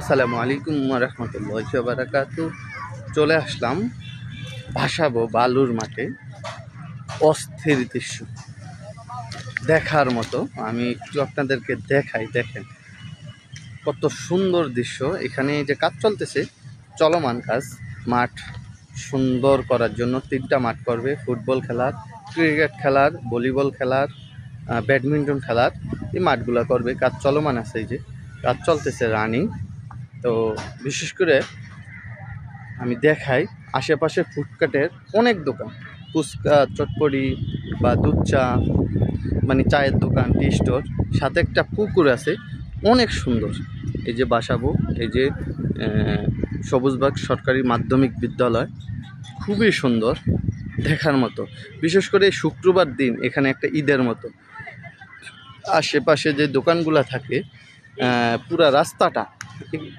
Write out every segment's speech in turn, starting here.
আসসালামু আলাইকুম রহমতুল্লাহ বারাকাতু চলে আসলাম ভাসাবো বালুর মাঠে। অস্থির দৃশ্য। দেখার মতো। আমি একটু আপনাদেরকে দেখাই, দেখেন। কত সুন্দর দৃশ্য। এখানে যে কাজ চলতেছে, চলমান কাজ। মাঠ সুন্দর করার জন্য তিনটা মাঠ করবে। ফুটবল খেলার, ক্রিকেট খেলার, ভলিবল খেলার ব্যাডমিন্টন খেলার। এই মাঠগুলো করবে। কাজ চলমান আছে এই যে। কাজ চলতেছে রানিং। তো বিশেষ করে আমি দেখাই আশেপাশে ফুটকাটের অনেক দোকান। ফুচকা, চটপটি বা দুধ চা মানে চায়ের দোকান, টি স্টোর, সাথে একটা পুকুর আছে, অনেক সুন্দর। এই যে বাসাবো, এই যে সবুজবাগ সরকারি মাধ্যমিক বিদ্যালয়, খুবই সুন্দর দেখার মতো। বিশেষ করে শুক্রবার দিন, এখানে একটা ঈদের মতো। আশেপাশে যে দোকানগুলো থাকে পুরা রাস্তাটা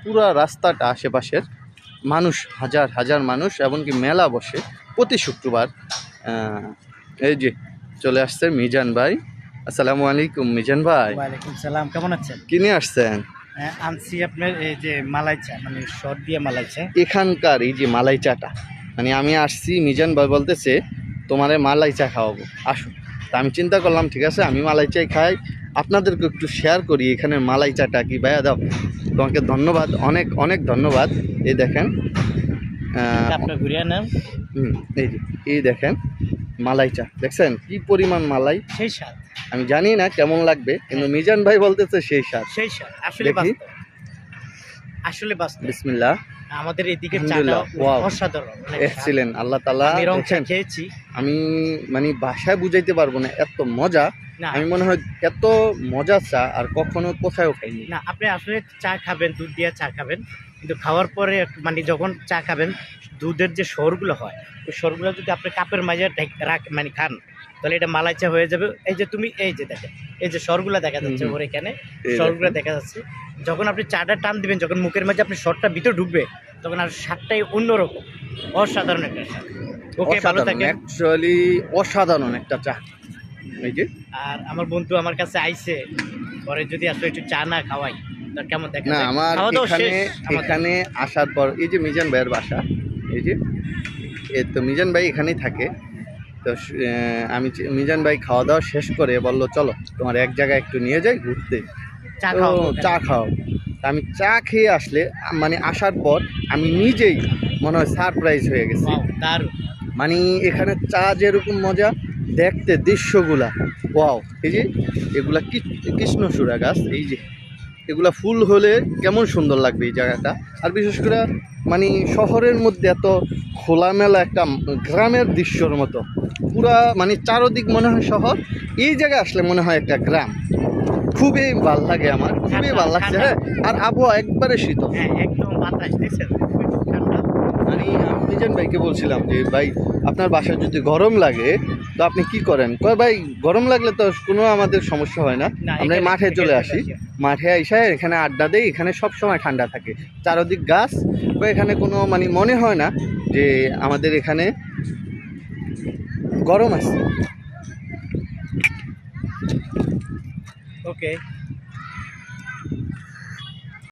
পুরা রাস্তাটা আশেপাশের মানুষ হাজার হাজার মানুষ এমনকি মেলা বসে। প্রতি শুক্রবার এই যে চলে আসছে মিজান ভাই। আসসালামু আলাইকুম মিজান ভাই। ওয়ালাইকুম সালাম কেমন আছেন? কিনে আসছেন? হ্যাঁ, আনছি আপনার এই যে মালাই চা মানে শর্ট দিয়ে মালাই চা। এখানকার এই যে মালাই চাটা মানে আমি আসছি মিজান ভাই বলতেছে তোমারে মালাই চা খাওয়াবো আসো। তা আমি চিন্তা করলাম ঠিক আছে আমি মালাই চাই খাই। আপনাদেরকে একটু শেয়ার করি এখানে মালাই চাটা কি ভাইয়া দাও। তোমাকে ধন্যবাদ অনেক অনেক ধন্যবাদ। এই দেখেন এই এই দেখেন মালাই চা দেখছেন? কি পরিমাণ মালাই? সেই স্বাদ। আমি জানি না কেমন লাগবে কিন্তু মিজান ভাই বলতেছে সেই স্বাদ। সেই স্বাদ আসলে। আসলে বাস্তব। বিসমিল্লাহ। আমাদের এদিকে অসাধারণ এক্সিলেন্ট আল্লাহ দেখেন। খেয়েছি। আমি মানে ভাষায় বুঝাইতে পারব না এত মজা। আমি মনে হয় এত মজা চা আর কখনো কোথাও খাইনি। না আপনি আসলে চা খাবেন দুধ দিয়ে চা খাবেন কিন্তু খাওয়ার পরে মানে যখন চা খাবেন দুধের যে সরগুলো হয় ওই সরগুলো যদি আপনি কাপের মাঝে রাখ মানে খান তাহলে এটা মালাই চা হয়ে যাবে। এই যে তুমি এই যে দেখেন এই যে সরগুলো দেখা যাচ্ছে। ওর এখানে সরগুলো দেখা যাচ্ছে। যখন আপনি চাটা টান দিবেন যখন মুখের মাঝে আপনি শরটা ভিতরে ঢুকবে তখন আর স্বাদটাই অন্যরকম। অসাধারণ একটা স্বাদ ওকে ভালো থাকেন। অ্যাকচুয়ালি অসাধারণ একটা চা। আর আমার বন্ধু আমার কাছে আইছে পরে যদি আসলে একটু চা না খাওয়াই কেমন দেখা না আমার এখানে এখানে আসার পর এই যে মিজান ভাইয়ের বাসা এই যে এ তো মিজান ভাই এখানেই থাকে। তো আমি মিজান ভাই খাওয়া দাওয়া শেষ করে বলল চলো তোমার এক জায়গায় একটু নিয়ে যাই ঘুরতে। চা তো খাওয়া চা খাও তা আমি চা খেয়ে আসলে মানে আসার পর আমি নিজেই মনে হয় সারপ্রাইজ হয়ে গেছি। মানে এখানে চা যেরকম মজা দেখতে দৃশ্যগুলা ওয়াও এই যে এগুলা কৃষ্ণচূড়া গাছ এই যে এগুলা ফুল হলে কেমন সুন্দর লাগবে এই জায়গাটা? আর বিশেষ করে মানে শহরের মধ্যে এত খোলামেলা একটা গ্রামের দৃশ্যর মতো। পুরা মানে চারোদিক মনে হয় শহর এই জায়গায় আসলে মনে হয় একটা গ্রাম। খুবই ভালো লাগে আমার খুবই ভালো লাগছে হ্যাঁ? আর আবহাওয়া একবারে শীতল। হ্যাঁ মানে আমি মিজান ভাইকে বলছিলাম যে ভাই আপনার বাসায় যদি গরম লাগে তো আপনি কি করেন? কয় ভাই গরম লাগলে তো কোনো আমাদের সমস্যা হয় না। আমরা এই মাঠে চলে আসি। মাঠে আইসা এখানে আড্ডা দেই এখানে সব সময় ঠান্ডা থাকে। চারদিক গাছ বা এখানে কোনো মানে মনে হয় না যে আমাদের এখানে গরম আছে। ওকে